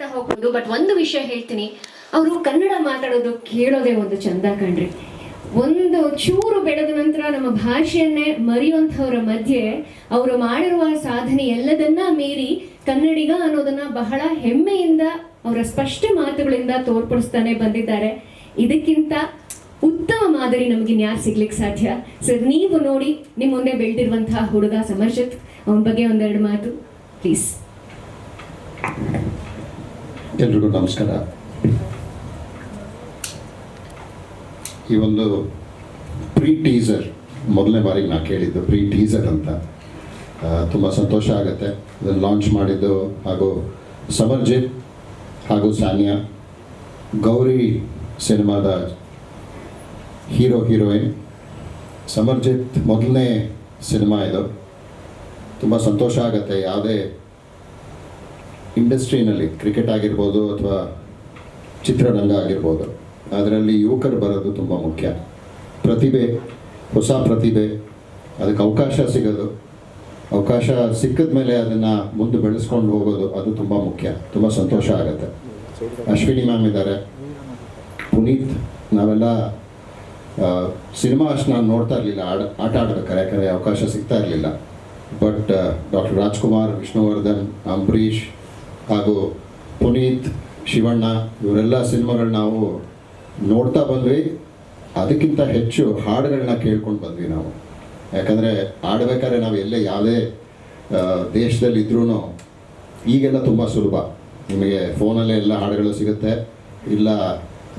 ಹೋಗ್ಬೋದು. ಬಟ್ ಒಂದು ವಿಷಯ ಹೇಳ್ತೀನಿ. ಅವರು ಕನ್ನಡ ಮಾತಾಡೋದು ಕೇಳೋದೇ ಒಂದು ಚಂದ ಕಣ್ರಿ. ಒಂದು ಚೂರು ಬೆಳೆದ ನಂತರ ನಮ್ಮ ಭಾಷೆಯನ್ನೇ ಮರೆಯುವಂಥವ್ರ ಮಧ್ಯೆ ಅವರು ಮಾಡಿರುವ ಸಾಧನೆ ಎಲ್ಲದನ್ನ ಮೀರಿ ಕನ್ನಡಿಗ ಅನ್ನೋದನ್ನ ಬಹಳ ಹೆಮ್ಮೆಯಿಂದ ಅವರ ಸ್ಪಷ್ಟ ಮಾತುಗಳಿಂದ ತೋರ್ಪಡಿಸ್ತಾನೆ ಬಂದಿದ್ದಾರೆ. ಇದಕ್ಕಿಂತ ಉತ್ತಮ ಮಾದರಿ ನಮಗೆ ಇನ್ಯಾರು ಸಿಗ್ಲಿಕ್ಕೆ ಸಾಧ್ಯ. ಸರ್ ನೀವು ನೋಡಿ ನಿಮ್ಮ ಮುಂದೆ ಬೆಳೆದಿರುವಂತಹ ಹುಡುಗ ಸಮರ್ಜಿತ್. ಅವನ ಬಗ್ಗೆ ಒಂದೆರಡು ಮಾತು ಪ್ಲೀಸ್ ಎಲ್ರಿಗೂ ನಮಸ್ಕಾರ. ಈ ಒಂದು ಪ್ರೀ ಟೀಸರ್ ಮೊದಲನೇ ಬಾರಿಗೆ ನಾ ಕೇಳಿದ್ದು ಪ್ರೀ ಟೀಸರ್ ಅಂತ ತುಂಬ ಸಂತೋಷ ಆಗುತ್ತೆ. ಅದನ್ನು ಲಾಂಚ್ ಮಾಡಿದ್ದು ಹಾಗೂ ಸಮರ್ಜಿತ್ ಹಾಗೂ ಸಾನಿಯಾ. ಗೌರಿ ಸಿನಿಮಾದ ಹೀರೋ, ಹೀರೋಯಿನ್. ಸಮರ್ಜಿತ್ ಮೊದಲನೇ ಸಿನಿಮಾ ಇದು. ತುಂಬ ಸಂತೋಷ ಆಗುತ್ತೆ. ಯಾವುದೇ ಇಂಡಸ್ಟ್ರಿನಲ್ಲಿ ಕ್ರಿಕೆಟ್ ಆಗಿರ್ಬೋದು ಅಥವಾ ಚಿತ್ರರಂಗ ಆಗಿರ್ಬೋದು, ಅದರಲ್ಲಿ ಯುವಕರು ಬರೋದು ತುಂಬ ಮುಖ್ಯ. ಪ್ರತಿಭೆ, ಹೊಸ ಪ್ರತಿಭೆ, ಅದಕ್ಕೆ ಅವಕಾಶ ಸಿಗೋದು. ಅವಕಾಶ ಸಿಕ್ಕಿದ ಮೇಲೆ ಅದನ್ನು ಮುಂದೆ ಬೆಳೆಸ್ಕೊಂಡು ಹೋಗೋದು ಅದು ತುಂಬ ಮುಖ್ಯ. ತುಂಬ ಸಂತೋಷ ಆಗುತ್ತೆ. ಅಶ್ವಿನಿ ಮ್ಯಾಮ್ ಇದ್ದಾರೆ. ಪುನೀತ್, ನಾವೆಲ್ಲ ಸಿನಿಮಾ ಅಷ್ಟು ನಾನು ನೋಡ್ತಾ ಇರಲಿಲ್ಲ. ಆಡ, ಆಟ ಆಡ್ಬೇಕಾರೆ ಯಾಕಂದರೆ ಅವಕಾಶ ಸಿಗ್ತಾ ಇರಲಿಲ್ಲ. ಬಟ್ ಡಾಕ್ಟರ್ ರಾಜ್ಕುಮಾರ್, ವಿಷ್ಣುವರ್ಧನ್, ಅಂಬರೀಷ್ ಹಾಗೂ ಪುನೀತ್, ಶಿವಣ್ಣ ಇವರೆಲ್ಲ ಸಿನಿಮಾಗಳನ್ನ ನಾವು ನೋಡ್ತಾ ಬಂದ್ವಿ. ಅದಕ್ಕಿಂತ ಹೆಚ್ಚು ಹಾಡುಗಳನ್ನ ಕೇಳ್ಕೊಂಡು ಬಂದ್ವಿ ನಾವು. ಯಾಕಂದರೆ ಆಡಬೇಕಾದ್ರೆ ನಾವು ಎಲ್ಲೇ ಯಾವುದೇ ದೇಶದಲ್ಲಿ ಇದ್ರೂ ಈಗೆಲ್ಲ ತುಂಬ ಸುಲಭ. ನಿಮಗೆ ಫೋನಲ್ಲೇ ಎಲ್ಲ ಹಾಡುಗಳು ಸಿಗುತ್ತೆ. ಇಲ್ಲ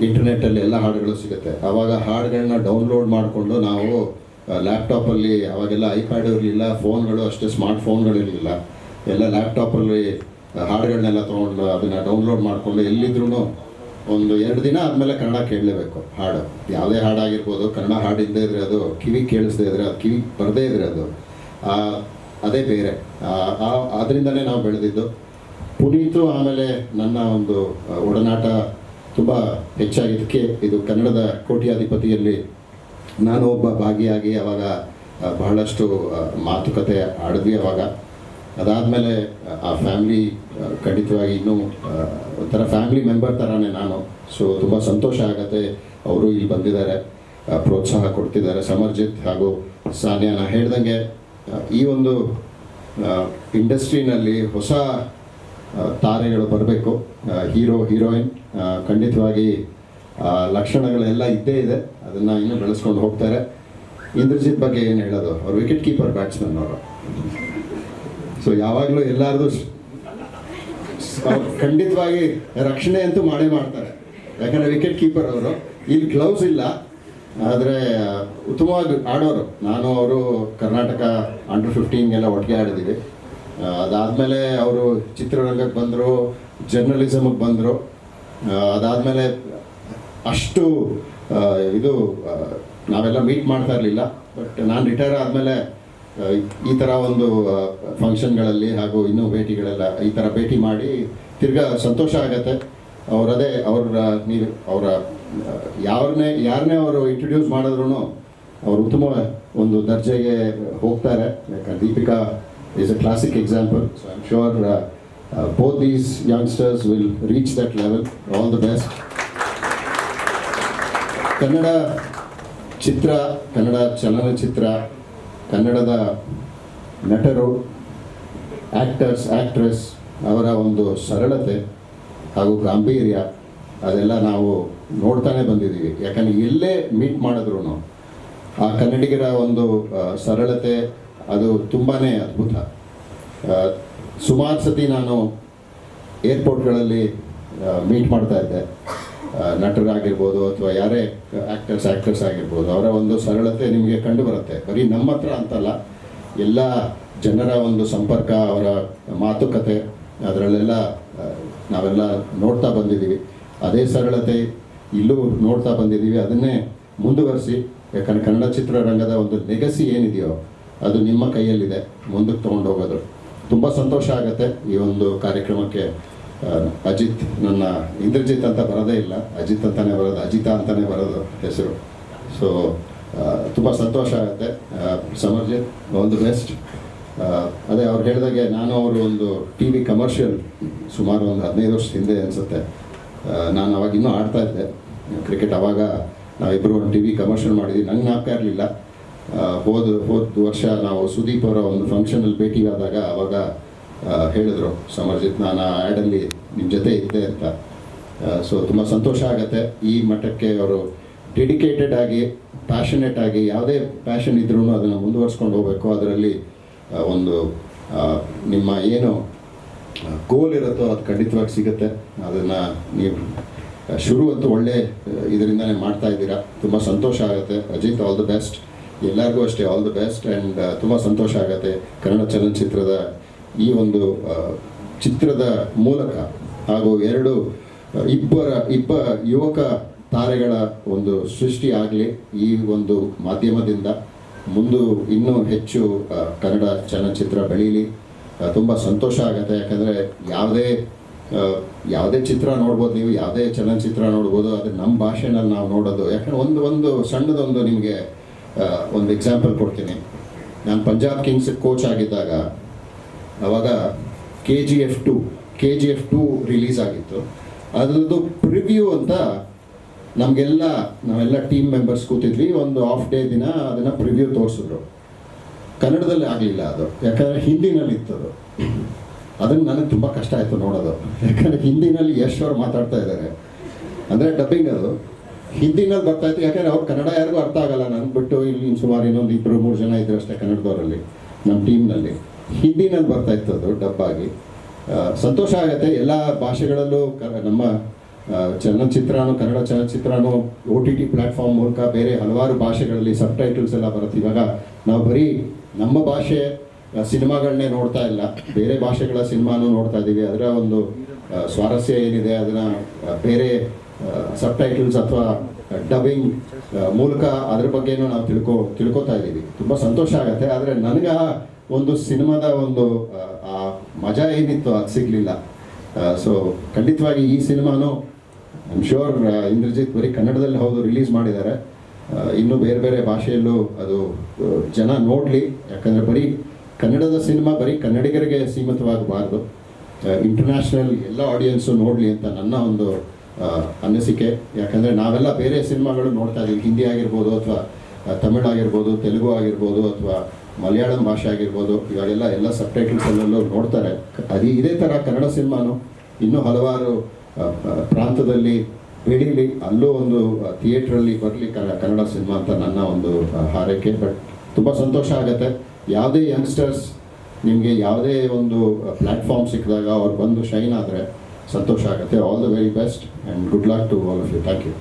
ಇಂಟರ್ನೆಟ್ಟಲ್ಲಿ ಎಲ್ಲ ಹಾಡುಗಳು ಸಿಗುತ್ತೆ. ಆವಾಗ ಹಾಡುಗಳನ್ನ ಡೌನ್ಲೋಡ್ ಮಾಡಿಕೊಂಡು ನಾವು ಲ್ಯಾಪ್ಟಾಪಲ್ಲಿ ಅವಾಗೆಲ್ಲ ಐಪ್ಯಾಡ್ ಇರಲಿಲ್ಲ, ಫೋನ್ಗಳು ಅಷ್ಟೇ ಸ್ಮಾರ್ಟ್ ಫೋನ್ಗಳು ಇರಲಿಲ್ಲ. ಎಲ್ಲ ಲ್ಯಾಪ್ಟಾಪಲ್ಲಿ ಹಾಡುಗಳನ್ನೆಲ್ಲ ತೊಗೊಂಡು ಅದನ್ನು ಡೌನ್ಲೋಡ್ ಮಾಡಿಕೊಂಡು ಎಲ್ಲಿದ್ರೂ ಒಂದು ಎರಡು ದಿನ ಆದಮೇಲೆ ಕನ್ನಡ ಕೇಳಲೇಬೇಕು ಹಾಡು. ಯಾವುದೇ ಹಾಡಾಗಿರ್ಬೋದು, ಕನ್ನಡ ಹಾಡಿದ್ದೇ ಇದ್ರೆ ಅದು, ಕಿವಿ ಕೇಳಿಸ್ದೇ ಇದ್ರೆ ಅದು, ಕಿವಿ ಬರದೇ ಇದ್ರೆ ಅದು ಅದೇ ಬೇರೆ. ಅದರಿಂದನೇ ನಾವು ಬೆಳೆದಿದ್ದು. ಪುನೀತು ಆಮೇಲೆ ನನ್ನ ಒಂದು ಒಡನಾಟ ತುಂಬ ಹೆಚ್ಚಾಗಿದ್ದಕ್ಕೆ ಇದು ಕನ್ನಡದ ಕೋಟ್ಯಾಧಿಪತಿಯಲ್ಲಿ ನಾನು ಒಬ್ಬ ಭಾಗಿಯಾಗಿ ಅವಾಗ ಬಹಳಷ್ಟು ಮಾತುಕತೆ ಆಡಿದ್ವಿ ಅವಾಗ. ಅದಾದಮೇಲೆ, ಆ ಫ್ಯಾಮಿಲಿ ಖಂಡಿತವಾಗಿ ಇನ್ನೂ ಒಂಥರ ಫ್ಯಾಮಿಲಿ ಮೆಂಬರ್ ಥರನೇ ನಾನು. ಸೊ ತುಂಬ ಸಂತೋಷ ಆಗುತ್ತೆ. ಅವರು ಇಲ್ಲಿ ಬಂದಿದ್ದಾರೆ ಪ್ರೋತ್ಸಾಹ ಕೊಡ್ತಿದ್ದಾರೆ. ಸಮರ್ಜಿತ್ ಹಾಗೂ ಸಾನ್ಯಾ, ನಾ ಹೇಳ್ದಂಗೆ ಈ ಒಂದು ಇಂಡಸ್ಟ್ರಿನಲ್ಲಿ ಹೊಸ ತಾರೆಗಳು ಬರಬೇಕು. ಹೀರೋ, ಹೀರೋಯಿನ್ ಖಂಡಿತವಾಗಿ ಲಕ್ಷಣಗಳೆಲ್ಲ ಇದ್ದೇ ಇದೆ. ಅದನ್ನು ಇನ್ನೂ ಬೆಳೆಸ್ಕೊಂಡು ಹೋಗ್ತಾರೆ. ಇಂದ್ರಜಿತ್ ಬಗ್ಗೆ ಏನು ಹೇಳೋದು? ಅವ್ರು ವಿಕೆಟ್ ಕೀಪರ್ ಬ್ಯಾಟ್ಸ್ಮನ್ ಅವರು. ಸೊ ಯಾವಾಗಲೂ ಎಲ್ಲಾರದು ಖಂಡಿತವಾಗಿ ರಕ್ಷಣೆ ಅಂತೂ ಮಾಡೇ ಮಾಡ್ತಾರೆ. ಯಾಕಂದರೆ ವಿಕೆಟ್ ಕೀಪರ್ ಅವರು. ಇಲ್ಲಿ ಗ್ಲೌಸ್ ಇಲ್ಲ. ಆದರೆ, ಉತ್ತಮವಾಗಿ ಆಡೋರು. ನಾನು, ಅವರು ಕರ್ನಾಟಕ ಅಂಡರ್ ಫಿಫ್ಟೀನ್ಗೆಲ್ಲ ಒಟ್ಟಿಗೆ ಆಡಿದ್ದೀವಿ ಅದಾದಮೇಲೆ ಅವರು ಚಿತ್ರರಂಗಕ್ಕೆ ಬಂದರು ಜರ್ನಲಿಸಮ್ಗೆ ಬಂದರು. ಅದಾದಮೇಲೆ ಅಷ್ಟು ಇದು ನಾವೆಲ್ಲ ಮೀಟ್ ಮಾಡ್ತಾ ಇರಲಿಲ್ಲ. ಬಟ್ ನಾನು ರಿಟೈರ್ ಆದಮೇಲೆ ಈ ಥರ ಒಂದು ಫಂಕ್ಷನ್ಗಳಲ್ಲಿ ಹಾಗೂ ಇನ್ನೂ ಭೇಟಿಗಳೆಲ್ಲ ಈ ಥರ ಭೇಟಿ ಮಾಡಿ ತಿರ್ಗಾ ಸಂತೋಷ ಆಗತ್ತೆ. ಅವರದೇ ಅವ್ರ ನೀವು ಅವರ ಯಾರನ್ನೇ ಯಾರನ್ನೇ ಅವರು ಇಂಟ್ರೊಡ್ಯೂಸ್ ಮಾಡಿದ್ರು ಅವರು ಉತ್ತಮ ಒಂದು ದರ್ಜೆಗೆ ಹೋಗ್ತಾರೆ. ಯಾಕಂದ್ರೆ Deepika is a classic example so I am sure both these youngsters will reach that level all the best Kannada ಚಿತ್ರ ಕನ್ನಡ ಚಲನಚಿತ್ರ ಕನ್ನಡದ ನಟರು ಆ್ಯಕ್ಟರ್ಸ್ ಆ್ಯಕ್ಟ್ರೆಸ್ ಅವರ ಒಂದು ಸರಳತೆ ಹಾಗೂ ಗಾಂಭೀರ್ಯ, ಅದೆಲ್ಲ ನಾವು ನೋಡ್ತಾನೆ ಬಂದಿದ್ದೀವಿ. ಯಾಕಂದರೆ ಎಲ್ಲೇ ಮೀಟ್ ಮಾಡಿದ್ರು ಆ ಕನ್ನಡಿಗರ ಒಂದು ಸರಳತೆ ಅದು ತುಂಬಾ ಅದ್ಭುತ. ಸುಮಾರು ಸತಿ ನಾನು ಏರ್ಪೋರ್ಟ್ಗಳಲ್ಲಿ ಮೀಟ್ ಮಾಡ್ತಾ ಇದ್ದೆ. ನಟರಾಗಿರ್ಬೋದು ಅಥವಾ ಯಾರೇ ಆ್ಯಕ್ಟರ್ಸ್ ಆ್ಯಕ್ಟರ್ಸ್ ಆಗಿರ್ಬೋದು, ಅವರ ಒಂದು ಸರಳತೆ ನಿಮಗೆ ಕಂಡು ಬರುತ್ತೆ. ಬರೀ ನಮ್ಮ ಹತ್ರ ಅಂತಲ್ಲ, ಎಲ್ಲ ಜನರ ಒಂದು ಸಂಪರ್ಕ, ಅವರ ಮಾತುಕತೆ, ಅದರಲ್ಲೆಲ್ಲ ನಾವೆಲ್ಲ ನೋಡ್ತಾ ಬಂದಿದ್ದೀವಿ. ಅದೇ ಸರಳತೆ ಇಲ್ಲೂ ನೋಡ್ತಾ ಬಂದಿದ್ದೀವಿ. ಅದನ್ನೇ ಮುಂದುವರಿಸಿ, ಯಾಕಂದ್ರೆ ಕನ್ನಡ ಚಿತ್ರರಂಗದ ಒಂದು ನೆಗಸಿ ಏನಿದೆಯೋ, ಅದು ನಿಮ್ಮ ಕೈಯಲ್ಲಿದೆ. ಮುಂದಕ್ಕೆ ತೊಗೊಂಡು ಹೋಗೋದು. ತುಂಬ ಸಂತೋಷ ಆಗುತ್ತೆ ಈ ಒಂದು ಕಾರ್ಯಕ್ರಮಕ್ಕೆ ಅಜಿತ್ ನನ್ನ ಇಂದ್ರಜಿತ್ ಅಂತ ಬರೋದೇ ಇಲ್ಲ. ಅಜಿತ್ ಅಂತಾನೆ ಬರೋದು, ಅಜಿತ ಅಂತಾನೆ ಬರೋದು ಹೆಸರು. ಸೊ ತುಂಬ ಸಂತೋಷ ಆಗುತ್ತೆ. ಸಮರ್ಜಿತ್ ಆಲ್ ದಿ ಬೆಸ್ಟ್ ಅದೇ ಅವ್ರು ಹೇಳಿದಾಗೆ ನಾನು ಅವರು ಒಂದು ಟಿ ವಿ ಕಮರ್ಷಿಯಲ್ ಸುಮಾರು ಒಂದು ಹದಿನೈದು ವರ್ಷ ಹಿಂದೆ ಅನಿಸುತ್ತೆ. ನಾನು ಅವಾಗ ಇನ್ನೂ ಆಡ್ತಾ ಇದ್ದೆ. ಕ್ರಿಕೆಟ್ ಅವಾಗ ನಾವಿಬ್ಬರು ಒಂದು ಟಿ ವಿ ಕಮರ್ಷಿಯಲ್ ಮಾಡಿದ್ವಿ. ನಂಗೆ ಜ್ಞಾಪಕ ಇರಲಿಲ್ಲ. ಹೋದ ಹೋದ ವರ್ಷ ನಾವು ಸುದೀಪ್ ಅವರ ಒಂದು ಫಂಕ್ಷನಲ್ಲಿ ಭೇಟಿಯಾದಾಗ ಅವಾಗ ಹೇಳಿದ್ರು ಸಮರ್ಜಿತ್ ನಾನು ಆ್ಯಡಲ್ಲಿ ನಿಮ್ಮ ಜೊತೆ ಇದ್ದೆ ಅಂತ. ಸೊ ತುಂಬ ಸಂತೋಷ ಆಗುತ್ತೆ. ಈ ಮಟ್ಟಕ್ಕೆ ಅವರು ಡೆಡಿಕೇಟೆಡ್ ಆಗಿ, ಪ್ಯಾಷನೇಟ್ ಆಗಿ ಯಾವುದೇ ಪ್ಯಾಷನ್ ಇದ್ರೂ ಅದನ್ನು ಮುಂದುವರ್ಸ್ಕೊಂಡು ಹೋಗಬೇಕು. ಅದರಲ್ಲಿ ಒಂದು ನಿಮ್ಮ ಏನು ಗೋಲ್ ಇರುತ್ತೋ ಅದು ಖಂಡಿತವಾಗಿ ಸಿಗುತ್ತೆ. ಅದನ್ನು ನೀವು ಶುರು ಅಂತೂ ಒಳ್ಳೆ ಇದರಿಂದನೇ ಮಾಡ್ತಾ ಇದ್ದೀರಾ. ತುಂಬ ಸಂತೋಷ ಆಗುತ್ತೆ. ಅಜಿತ್ ಆಲ್ ದ ಬೆಸ್ಟ್ ಎಲ್ಲರಿಗೂ ಅಷ್ಟೇ ಆಲ್ ದ ಬೆಸ್ಟ್ ಆ್ಯಂಡ್ ತುಂಬ ಸಂತೋಷ ಆಗುತ್ತೆ. ಕನ್ನಡ ಚಲನಚಿತ್ರದ ಈ ಒಂದು ಚಿತ್ರದ ಮೂಲಕ ಹಾಗೂ ಎರಡು ಇಬ್ಬರ, ಇಬ್ಬ ಯುವಕ ತಾರೆಗಳ ಒಂದು ಸೃಷ್ಟಿ ಆಗಲಿ ಈ ಒಂದು ಮಾಧ್ಯಮದಿಂದ. ಮುಂದು ಇನ್ನೂ ಹೆಚ್ಚು ಕನ್ನಡ ಚಲನಚಿತ್ರ ಬೆಳೀಲಿ. ತುಂಬ ಸಂತೋಷ ಆಗುತ್ತೆ. ಯಾಕಂದರೆ ಯಾವುದೇ ಯಾವುದೇ ಚಿತ್ರ ನೋಡ್ಬೋದು ನೀವು, ಯಾವುದೇ ಚಲನಚಿತ್ರ ನೋಡ್ಬೋದು, ಅದು ನಮ್ಮ ಭಾಷೆನಲ್ಲಿ ನಾವು ನೋಡೋದು. ಯಾಕಂದ್ರೆ ಒಂದು ಒಂದು ಸಣ್ಣದೊಂದು ನಿಮಗೆ ಒಂದು ಎಕ್ಸಾಂಪಲ್ ಕೊಡ್ತೀನಿ. ನಾನು ಪಂಜಾಬ್ ಕಿಂಗ್ಸ್ ಕೋಚ್ ಆಗಿದ್ದಾಗ ಅವಾಗ K G F two K G F two release ಆಗಿತ್ತು. ಅದರದ್ದು ಪ್ರಿವ್ಯೂ ಅಂತ ನಮಗೆಲ್ಲ, ನಾವೆಲ್ಲ ಟೀಮ್ ಮೆಂಬರ್ಸ್ ಕೂತಿದ್ವಿ. ಒಂದು ಆಫ್ ಡೇ ದಿನ ಅದನ್ನು ಪ್ರಿವ್ಯೂ ತೋರಿಸಿದ್ರು. ಕನ್ನಡದಲ್ಲಿ ಆಗಲಿಲ್ಲ ಅದು. ಯಾಕಂದರೆ ಹಿಂದಿನಲ್ಲಿ ಅದು ಅದನ್ನು ನನಗೆ ತುಂಬ ಕಷ್ಟ ಆಯಿತು ನೋಡೋದು. ಯಾಕಂದರೆ ಹಿಂದಿನಲ್ಲಿ ಯಶ್ ಅವ್ರು ಮಾತಾಡ್ತಾ ಇದ್ದಾರೆ ಅಂದರೆ ಡಬ್ಬಿಂಗ್ ಅದು. ಹಿಂದಿನಲ್ಲಿ ಬರ್ತಾ ಇತ್ತು. ಯಾಕಂದರೆ ಅವ್ರು ಕನ್ನಡ ಯಾರಿಗೂ ಅರ್ಥ ಆಗಲ್ಲ. ನನಗೆ ಬಿಟ್ಟು ಇಲ್ಲಿ ಸುಮಾರು ಇನ್ನೊಂದು ಇಬ್ಬರು ಮೂರು ಜನ ಇದ್ರು ಅಷ್ಟೇ ಕನ್ನಡದವರಲ್ಲಿ ನಮ್ಮ ಟೀಮ್ನಲ್ಲಿ ಹಿಂದಿನಲ್ಲಿ ಬರ್ತಾ ಇತ್ತು ಅದು ಡಬ್ಬಾಗಿ. ಸಂತೋಷ ಆಗುತ್ತೆ. ಎಲ್ಲ ಭಾಷೆಗಳಲ್ಲೂ ನಮ್ಮ ಚಲನಚಿತ್ರನೂ, ಕನ್ನಡ ಚಲನಚಿತ್ರನೂ ಒ ಟಿ ಟಿ ಪ್ಲ್ಯಾಟ್ಫಾರ್ಮ್ ಮೂಲಕ ಬೇರೆ ಹಲವಾರು ಭಾಷೆಗಳಲ್ಲಿ ಸಬ್ ಟೈಟಲ್ಸ್ ಎಲ್ಲ ಬರುತ್ತೆ. ಇವಾಗ ನಾವು ಬರೀ ನಮ್ಮ ಭಾಷೆ ಸಿನಿಮಾಗಳನ್ನೇ ನೋಡ್ತಾ ಇಲ್ಲ. ಬೇರೆ ಭಾಷೆಗಳ ಸಿನಿಮಾನು ನೋಡ್ತಾ ಇದ್ದೀವಿ ಅದರ ಒಂದು ಸ್ವಾರಸ್ಯ ಏನಿದೆ, ಅದನ್ನ ಬೇರೆ ಸಬ್ ಟೈಟಲ್ಸ್ ಅಥವಾ ಡಬ್ಬಿಂಗ್ ಮೂಲಕ ಅದ್ರ ಬಗ್ಗೆನೂ ನಾವು ತಿಳ್ಕೊ ತಿಳ್ಕೊತಾ ಇದ್ದೀವಿ. ತುಂಬ ಸಂತೋಷ ಆಗುತ್ತೆ. ಆದರೆ ನನಗೆ ಆ ಒಂದು ಸಿನಿಮಾದ ಒಂದು ಆ, ಮಜಾ ಏನಿತ್ತು ಅದು ಸಿಗಲಿಲ್ಲ. ಸೊ ಖಂಡಿತವಾಗಿ ಈ ಸಿನಿಮಾನು ಐಮ್ ಶೋರ್ ಇಂದ್ರಜಿತ್ ಬರೀ ಕನ್ನಡದಲ್ಲಿ ಹೌದು ರಿಲೀಸ್ ಮಾಡಿದ್ದಾರೆ. ಇನ್ನು ಬೇರೆ ಬೇರೆ ಭಾಷೆಯಲ್ಲೂ ಅದು ಜನ ನೋಡಲಿ. ಯಾಕಂದರೆ ಬರೀ ಕನ್ನಡದ ಸಿನಿಮಾ ಬರೀ ಕನ್ನಡಿಗರಿಗೆ ಸೀಮಿತವಾಗಬಾರ್ದು. ಇಂಟರ್ನ್ಯಾಷನಲ್ ಎಲ್ಲ ಆಡಿಯನ್ಸು ನೋಡಲಿ ಅಂತ ನನ್ನ ಒಂದು ಆ, ಅನಿಸಿಕೆ. ಯಾಕಂದರೆ ನಾವೆಲ್ಲ ಬೇರೆ ಸಿನಿಮಾಗಳು ನೋಡ್ತಾ ಇದ್ದೀವಿ. ಹಿಂದಿ ಆಗಿರ್ಬೋದು ಅಥವಾ ತಮಿಳ್ ಆಗಿರ್ಬೋದು ತೆಲುಗು ಆಗಿರ್ಬೋದು ಅಥವಾ ಮಲಯಾಳಂ ಭಾಷೆ ಆಗಿರ್ಬೋದು. ಇವಾಗೆಲ್ಲ ಎಲ್ಲ ಸಬ್ ನೋಡ್ತಾರೆ. ಅದು ಇದೇ ಥರ ಕನ್ನಡ ಸಿನಿಮಾನು ಇನ್ನೂ ಹಲವಾರು ಪ್ರಾಂತದಲ್ಲಿ ಬೆಳೀಲಿ ಅಲ್ಲೂ ಒಂದು ಥಿಯೇಟ್ರಲ್ಲಿ ಬರಲಿ ಕನ್ನಡ ಸಿನಿಮಾ ಅಂತ ನನ್ನ ಒಂದು ಹಾರೈಕೆ. ಬಟ್ ತುಂಬ ಸಂತೋಷ ಆಗುತ್ತೆ. ಯಾವುದೇ ಯಂಗ್ಸ್ಟರ್ಸ್ ನಿಮಗೆ ಯಾವುದೇ ಒಂದು ಪ್ಲ್ಯಾಟ್ಫಾರ್ಮ್ ಸಿಕ್ಕಿದಾಗ ಅವ್ರು ಬಂದು ಶೈನ್ ಆದರೆ ಸಂತೋಷ ಆಗುತ್ತೆ all the very best and good luck to all of you thank you